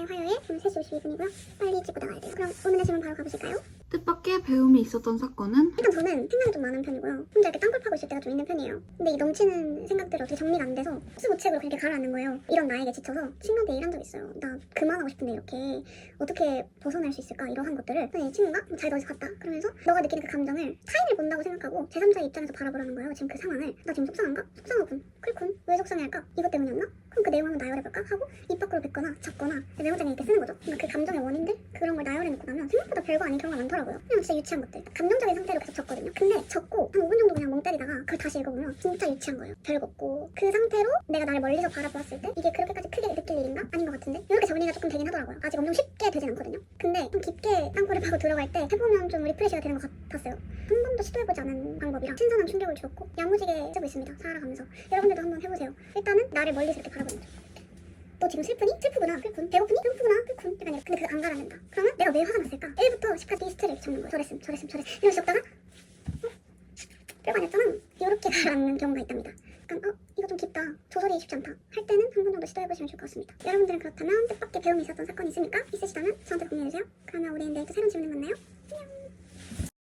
24일 화요일 지금 3시 52분이고요. 빨리 찍고 나가야 돼요. 그럼 오늘의 질문 바로 가보실까요? 뜻밖의 배움이 있었던 사건은 일단 저는 생각이 좀 많은 편이고요. 혼자 이렇게 땅굴 파고 있을 때가 좀 있는 편이에요. 근데 이 넘치는 생각들이 어떻게 정리가 안 돼서 수무책으로 그렇게 가라앉는 거예요. 이런 나에게 지쳐서 친구한테 일한 적 있어요. 나 그만하고 싶은데 이렇게 어떻게 벗어날 수 있을까 이러한 것들을 이 친구가 뭐 자기가 어디서 갔다 그러면서 너가 느끼는 그 감정을 타인을 본다고 생각하고 제3자의 입장에서 바라보라는 거예요. 지금 그 상황을 나 지금 속상한가? 속상하군. 그렇군. 왜 속상해할까? 이것 때문이었나? 그럼 그 내용 한번 나열해볼까? 하고 입 밖으로 뱉거나 적거나 메모장에 이렇게 쓰는 거죠. 그러니까 그 감정의 원인들 그런 걸 나열해놓고 나면 생각보다 별거 아닌 경우가 많더라고요. 그냥 진짜 유치한 것들. 감정적인 상태로 계속 적거든요. 근데 적고 한 5분 정도 그냥 멍 때리다가 그걸 다시 읽어보면 진짜 유치한 거예요. 별거 없고 그 상태로 내가 나를 멀리서 바라보았을 때 이게 그렇게까지 크게 느낄 일인가? 아닌 것 같은데 이렇게 정리가 조금 되긴 하더라고요. 아직 엄청 쉽게 되진 않거든요. 근데 좀 깊게 땅굴을 파고 들어갈 때 해보면 좀 리프레시가 되는 것 같았어요. 한 번도 시도해보지 않은 방법이라 신선한 충격을 주었고 야무지게 쓰고 있습니다. 살아가면서 여러분들도 한번 해보세요. 일단은 나를 멀리서 이렇게 바라보는 거죠. 너 지금 슬프니? 슬프구나. 슬픈. 배고프니? 배고프구나. 슬픈. 약간 이렇게. 근데 그거 안 가라앉는다. 그러면 내가 왜 화가 났을까? 1부터 10까지 리스트를 적는 거야. 저랬음, 저랬음, 저랬음. 이러면서 적다가 어? 별거 아니었잖아. 이렇게 가라앉는 경우가 있답니다. 약간 어? 이거 좀 깊다. 조절이 쉽지 않다. 할 때는 한 번 정도 시도해보시면 좋을 것 같습니다. 여러분들은 그렇다면 뜻밖의 배움이 있었던 사건이 있습니까? 있으시다면 저한테 공유해주세요. 그러면 우리는 내일 또 새로운 질문을 만나요. 안녕.